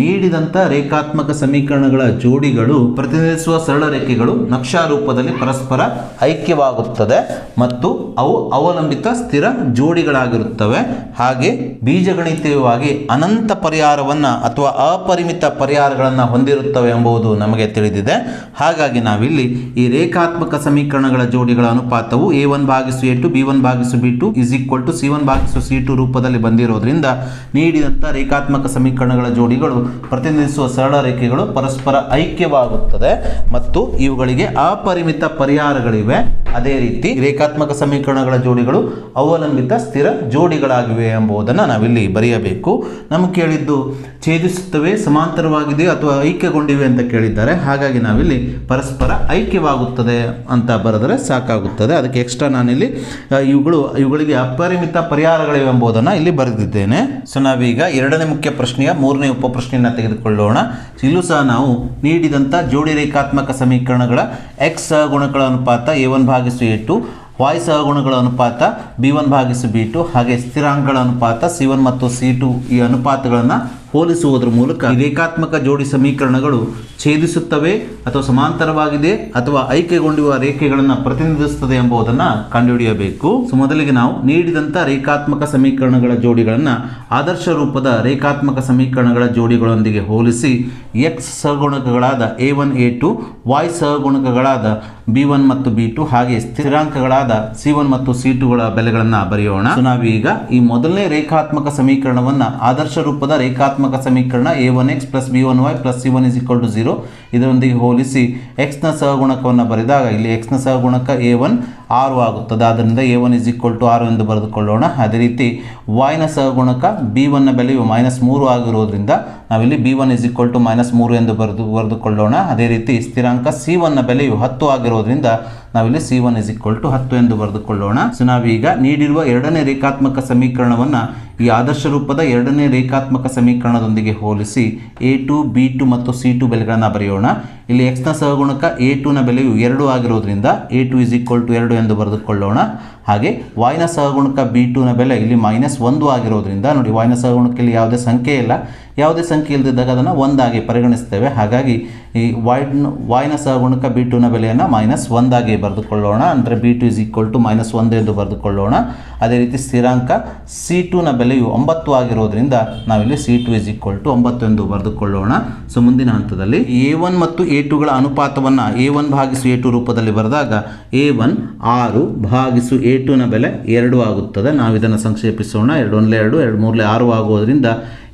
ನೀಡಿದಂಥ ರೇಖಾತ್ಮಕ ಸಮೀಕರಣಗಳ ಜೋಡಿಗಳು ಪ್ರತಿನಿಧಿಸುವ ಸರಳ ರೇಖೆಗಳು ನಕ್ಷಾ ರೂಪದಲ್ಲಿ ಪರಸ್ಪರ ಐಕ್ಯವಾಗುತ್ತದೆ ಮತ್ತು ಅವು ಅವಲಂಬಿತ ಸ್ಥಿರ ಜೋಡಿಗಳಾಗಿರುತ್ತವೆ. ಹಾಗೆ ಬೀಜಗಣಿತೀಯವಾಗಿ ಅನಂತ ಪರಿಹಾರವನ್ನು ಅಥವಾ ಅಪರಿಮಿತ ಪರಿಹಾರಗಳನ್ನು ಹೊಂದಿರುತ್ತವೆ ಎಂಬುದು ನಮಗೆ ತಿಳಿದಿದೆ. ಹಾಗಾಗಿ ನಾವಿಲ್ಲಿ ಈ ರೇಖಾತ್ಮಕ ಸಮೀಕರಣಗಳ ಜೋಡಿಗಳ ಅನುಪಾತವು ಎ ಒನ್ ಭಾಗಿಸು ಎ ಟು, ಬಿ ಒನ್ ಭಾಗಿಸು B two is equal to C one ಭಾಗಿಸು ಸಿ ಟು ರೂಪದಲ್ಲಿ ಬಂದಿರೋದ್ರಿಂದ ನೀಡಿದಂಥ ರೇಖಾತ್ಮಕ ಸಮೀಕರಣಗಳ ಜೋಡಿಗಳು ಪ್ರತಿನಿಧಿಸುವ ಸರಳ ರೇಖೆಗಳು ಪರಸ್ಪರ ಐಕ್ಯವಾಗುತ್ತದೆ ಮತ್ತು ಇವುಗಳಿಗೆ ಅಪರಿಮಿತ ಪರಿಹಾರಗಳಿವೆ. ಅದೇ ರೀತಿ ರೇಖಾತ್ಮಕ ಸಮೀಕರಣಗಳ ಜೋಡಿಗಳು ಅವಲಂಬಿತ ಸ್ಥಿರ ಜೋಡಿಗಳಾಗಿವೆ ಎಂಬುದನ್ನು ನಾವಿಲ್ಲಿ ಬರೆಯಬೇಕು. ನಮಗೆ ಕೇಳಿದ್ದು ಛೇದಿಸುತ್ತವೆ ಸಮಾಂತರವಾಗಿದೆ ಅಥವಾ ಐಕ್ಯಗೊಂಡಿವೆ ಅಂತ ಕೇಳಿದ್ದಾರೆ. ಹಾಗಾಗಿ ನಾವಿಲ್ಲಿ ಪರಸ್ಪರ ಐಕ್ಯವಾಗುತ್ತದೆ ಅಂತ ಬರೆದರೆ ಸಾಕಾಗುತ್ತದೆ. ಅದಕ್ಕೆ ಎಕ್ಸ್ಟ್ರಾ ನಾನಿಲ್ಲಿ ಇವುಗಳು, ಇವುಗಳಿಗೆ ಅಪರಿಮಿತ ಪರಿಹಾರಗಳಿವೆ ಎಂಬುದನ್ನು ಇಲ್ಲಿ ಬರೆದಿದ್ದೇನೆ. ಸೊ ನಾವೀಗ ಎರಡನೇ ಮುಖ್ಯ ಪ್ರಶ್ನೆಯ ಮೂರನೇ ಉಪಪ್ರಶ್ನೆಯನ್ನು ತೆಗೆದುಕೊಳ್ಳೋಣ. ಇಲ್ಲೂ ಸಹ ನಾವು ನೀಡಿದಂಥ ಜೋಡಿ ರೇಖಾತ್ಮಕ ಸಮೀಕರಣಗಳ ಎಕ್ಸ್ ಸಹಗುಣಗಳ ಅನುಪಾತ ಎ ಒನ್ ಭಾಗಿಸು ಎ ಟು ವಾಯ್ ಸಹಗುಣಗಳ ಅನುಪಾತ ಬಿ ಒನ್ ಭಾಗಿಸು ಬಿ ಟು ಹಾಗೆ ಸ್ಥಿರಾಂಕಗಳ ಅನುಪಾತ ಸಿ ಒನ್ ಮತ್ತು ಸಿ ಟು ಈ ಅನುಪಾತಗಳನ್ನು ಹೋಲಿಸುವುದರ ಮೂಲಕ ರೇಖಾತ್ಮಕ ಜೋಡಿ ಸಮೀಕರಣಗಳು ಛೇದಿಸುತ್ತವೆ ಅಥವಾ ಸಮಾಂತರವಾಗಿದೆ ಅಥವಾ ಐಕ್ಯಗೊಂಡಿರುವ ರೇಖೆಗಳನ್ನು ಪ್ರತಿನಿಧಿಸುತ್ತದೆ ಎಂಬುದನ್ನು ಕಂಡುಹಿಡಿಯಬೇಕು. ಸೊ, ಮೊದಲಿಗೆ ನಾವು ನೀಡಿದಂಥ ರೇಖಾತ್ಮಕ ಸಮೀಕರಣಗಳ ಜೋಡಿಗಳನ್ನು ಆದರ್ಶ ರೂಪದ ರೇಖಾತ್ಮಕ ಸಮೀಕರಣಗಳ ಜೋಡಿಗಳೊಂದಿಗೆ ಹೋಲಿಸಿ X ಸಹಗುಣಕಗಳಾದ A one A two Y ಸಹಗುಣಕಗಳಾದ B one ಮತ್ತು ಬಿ ಟು ಹಾಗೆ ಸ್ಥಿರಾಂಕಗಳಾದ ಸಿ ಒನ್ ಮತ್ತು ಸಿ ಟುಗಳ ಬೆಲೆಗಳನ್ನು ಬರೆಯೋಣ. ನಾವೀಗ ಈ ಮೊದಲನೇ ರೇಖಾತ್ಮಕ ಸಮೀಕರಣವನ್ನು ಆದರ್ಶ ರೂಪದ ರೇಖಾತ್ಮಕ ಸಮೀಕರಣ A one X plus B one Y plus C one is equal to zero ಇದರೊಂದಿಗೆ ಹೋಲಿಸಿ ಎಕ್ಸ್ನ ಸಹಗುಣಕವನ್ನು ಬರೆದಾಗ ಇಲ್ಲಿ ಎಕ್ಸ್ನ ಸಹಗುಣಕ ಎ ಒನ್ ಆರು ಆಗುತ್ತದೆ. ಆದ್ದರಿಂದ A one is equal to ಆರು ಎಂದು ಬರೆದುಕೊಳ್ಳೋಣ. ಅದೇ ರೀತಿ ವಾಯ್ನ ಸಹಗುಣಕ ಬಿ ಒನ್ನ ಬೆಲೆಯು ಮೈನಸ್ ಮೂರು ಆಗಿರೋದ್ರಿಂದ ನಾವಿಲ್ಲಿ B one is equal to minus ಮೂರು ಎಂದು ಬರೆದು ಬರೆದುಕೊಳ್ಳೋಣ. ಅದೇ ರೀತಿ ಸ್ಥಿರಾಂಕ ಸಿ ಒನ್ನ ಬೆಲೆಯು ಹತ್ತು ಆಗಿರೋದ್ರಿಂದ ನಾವಿಲ್ಲಿ C one is equal to ಹತ್ತು ಎಂದು ಬರೆದುಕೊಳ್ಳೋಣ. ಸೊ ನಾವೀಗ ನೀಡಿರುವ ಎರಡನೇ ರೇಖಾತ್ಮಕ ಸಮೀಕರಣವನ್ನು ಈ ಆದರ್ಶ ರೂಪದ ಎರಡನೇ ರೇಖಾತ್ಮಕ ಸಮೀಕರಣದೊಂದಿಗೆ ಹೋಲಿಸಿ ಎ ಟು ಬಿ ಟು ಮತ್ತು ಸಿ ಟು ಬೆಲೆಗಳನ್ನು ಬರೆಯೋಣ. ಇಲ್ಲಿ ಎಕ್ಸ್ನ ಸಹಗುಣಕ ಎ ಟುನ ಬೆಲೆಯು ಎರಡು ಆಗಿರೋದ್ರಿಂದ A two is equal to ಎರಡು ಎಂದು ಬರೆದುಕೊಳ್ಳೋಣ. ಹಾಗೆ ವಾಯ್ನ ಸಹಗುಣಕ ಬಿ ಟುನ ಬೆಲೆ ಇಲ್ಲಿ ಮೈನಸ್ ಒಂದು ಆಗಿರೋದ್ರಿಂದ ನೋಡಿ ವಾಯ್ನ ಇಲ್ಲಿ ಯಾವುದೇ ಸಂಖ್ಯೆ ಇಲ್ಲ. ಯಾವುದೇ ಸಂಖ್ಯೆ ಇಲ್ಲದಿದ್ದಾಗ ಅದನ್ನು ಒಂದಾಗಿ ಪರಿಗಣಿಸ್ತೇವೆ. ಹಾಗಾಗಿ ಈ ವಾಯ್ಡ್ ವಾಯ್ನ ಸಹಗುಣಕ ಬಿ ಟುನ ಬೆಲೆಯನ್ನು ಮೈನಸ್ ಒಂದಾಗಿ ಬರೆದುಕೊಳ್ಳೋಣ. ಅಂದರೆ B two is equal to minus ಒಂದು ಎಂದು ಬರೆದುಕೊಳ್ಳೋಣ. ಅದೇ ರೀತಿ ಸ್ಥಿರಾಂಕ ಸಿ ಟುನ ಬೆಲೆಯು ಒಂಬತ್ತು ಆಗಿರೋದ್ರಿಂದ ನಾವಿಲ್ಲಿ C two is equal to ಒಂಬತ್ತು ಎಂದು ಬರೆದುಕೊಳ್ಳೋಣ. ಸೊ ಮುಂದಿನ ಹಂತದಲ್ಲಿ ಎ ಒನ್ ಮತ್ತು ಎ ಟುಗಳ ಅನುಪಾತವನ್ನು ಎ ಒನ್ ಭಾಗಿಸು ಎ ಟು ರೂಪದಲ್ಲಿ ಬರೆದಾಗ ಎ ಒನ್ ಆರು ಭಾಗಿಸು ಎ ಟುನ ಬೆಲೆ ಎರಡು ಆಗುತ್ತದೆ. ನಾವು ಇದನ್ನು ಸಂಕ್ಷೇಪಿಸೋಣ. ಎರಡು ಎರಡು ಎರಡು ಮೂರಲೇ ಆರು ಆಗುವುದರಿಂದ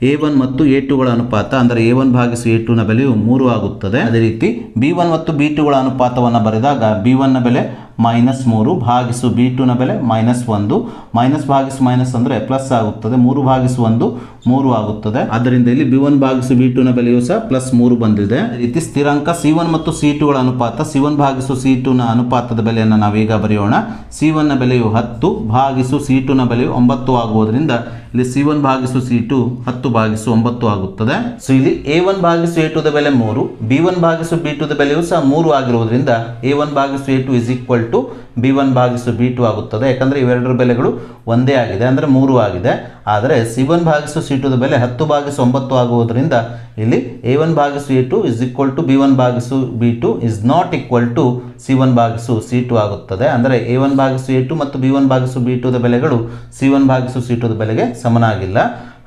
ಎ ಒನ್ ಮತ್ತು ಎ ಟುಗಳ ಅನುಪಾತ, ಅಂದರೆ ಎ ಒನ್ ಭಾಗಿಸು ಎ ಟುನ ಬೆಲೆಯು ಮೂರು ಆಗುತ್ತದೆ. ಅದೇ ರೀತಿ ಬಿ ಒನ್ ಮತ್ತು ಬಿ ಟುಗಳ ಅನುಪಾತವನ್ನು ಬರೆದಾಗ ಬಿ ನ ಬೆಲೆ ಮೈನಸ್ ಮೂರು ಭಾಗಿಸು ಬಿ ಟುನ ಬೆಲೆ ಮೈನಸ್ ಒಂದು. ಮೈನಸ್ ಭಾಗಿಸು ಮೈನಸ್ ಅಂದರೆ ಪ್ಲಸ್ ಆಗುತ್ತದೆ. ಮೂರು ಭಾಗಿಸು ಒಂದು, ಮೂರು ಆಗುತ್ತದೆ. ಆದ್ದರಿಂದ ಇಲ್ಲಿ ಬಿ ಒನ್ ಭಾಗಿಸು ಬಿ ಟುನ ಬೆಲೆಯೂ ಸಹ ಪ್ಲಸ್ ಮೂರು ಬಂದಿದೆ. ರೀತಿ ಸ್ಥಿರಾಂಕ ಸಿ ಒನ್ ಮತ್ತು ಸಿ ಟುಗಳ ಅನುಪಾತ, ಸಿ ಒನ್ ಭಾಗಿಸು ಸಿ ಟುನ ಅನುಪಾತದ ಬೆಲೆಯನ್ನು ನಾವೀಗ ಬರೆಯೋಣ. ಸಿ ಒನ್ನ ಬೆಲೆಯು ಹತ್ತು, ಭಾಗಿಸು ಸಿ ಟುನ ಬೆಲೆಯು ಒಂಬತ್ತು ಆಗುವುದರಿಂದ ಇಲ್ಲಿ ಸಿ ಒನ್ ಭಾಗಿಸು ಸಿ ಟು, ಹತ್ತು ಭಾಗಿಸು ಒಂಬತ್ತು ಆಗುತ್ತದೆ. ಸೊ ಇಲ್ಲಿ ಎ ಒನ್ ಭಾಗಿಸು ಎ ಟು ದ ಬೆಲೆ ಮೂರು, ಬಿ ಒನ್ ಭಾಗಿಸು ಬಿ ಟು ದ ಬೆಲೆಯೂ ಸಹ ಮೂರು ಆಗಿರುವುದರಿಂದ ಎ ಒನ್ ಭಾಗಿಸು A two is equal to B one ಭಾಗಿಸು ಬಿ ಟು ಆಗುತ್ತದೆ. ಯಾಕಂದರೆ ಇವೆರಡರ ಬೆಲೆಗಳು ಒಂದೇ ಆಗಿದೆ. ಅಂದರೆ ಮೂರು ಆಗಿದೆ. ಆದರೆ ಸಿ ಒನ್ ಭಾಗಿಸು ಸಿ ಟು ಬೆಲೆ ಹತ್ತು ಭಾಗಿಸು ಒಂಬತ್ತು ಆಗುವುದರಿಂದ ಇಲ್ಲಿ ಎ ಒನ್ ಭಾಗಿಸು A two is equal to B one ಭಾಗಿಸು B two is not equal to C one ಭಾಗಿಸು ಸಿ ಟು ಆಗುತ್ತದೆ. ಅಂದರೆ ಎ ಒನ್ ಭಾಗಿಸು ಎ ಟು ಮತ್ತು ಬಿ ಒನ್ ಭಾಗಿಸು ಬಿ ಟು ಬೆಲೆಗಳು ಸಿ ಒನ್ ಭಾಗಿಸು ಸಿ ಟು ಬೆಲೆಗೆ ಸಮನಾಗಿಲ್ಲ.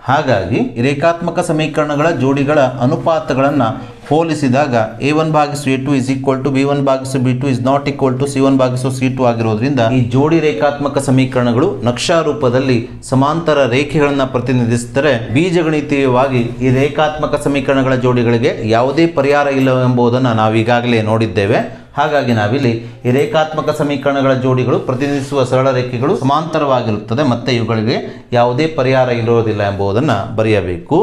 ಹಾಗಾಗಿ ರೇಖಾತ್ಮಕ ಸಮೀಕರಣಗಳ ಜೋಡಿಗಳ ಅನುಪಾತಗಳನ್ನು ಹೋಲಿಸಿದಾಗ ಎ ಒನ್ ಭಾಗಿಸು A two is equal to B one ಭಾಗಿಸು B two is not equal to C one ಭಾಗಿಸು ಸಿ ಟು ಆಗಿರೋದ್ರಿಂದ ಈ ಜೋಡಿ ರೇಖಾತ್ಮಕ ಸಮೀಕರಣಗಳು ನಕ್ಷಾ ರೂಪದಲ್ಲಿ ಸಮಾಂತರ ರೇಖೆಗಳನ್ನು ಪ್ರತಿನಿಧಿಸಿದರೆ ಬೀಜಗಣಿತೀಯವಾಗಿ ಈ ರೇಖಾತ್ಮಕ ಸಮೀಕರಣಗಳ ಜೋಡಿಗಳಿಗೆ ಯಾವುದೇ ಪರಿಹಾರ ಇಲ್ಲ ಎಂಬುದನ್ನು ನಾವು ಈಗಾಗಲೇ ನೋಡಿದ್ದೇವೆ. ಹಾಗಾಗಿ ನಾವಿಲ್ಲಿ ಈ ರೇಖಾತ್ಮಕ ಸಮೀಕರಣಗಳ ಜೋಡಿಗಳು ಪ್ರತಿನಿಧಿಸುವ ಸರಳ ರೇಖೆಗಳು ಸಮಾಂತರವಾಗಿರುತ್ತದೆ, ಮತ್ತು ಇವುಗಳಿಗೆ ಯಾವುದೇ ಪರಿಹಾರ ಇರೋದಿಲ್ಲ ಎಂಬುದನ್ನು ಬರೆಯಬೇಕು.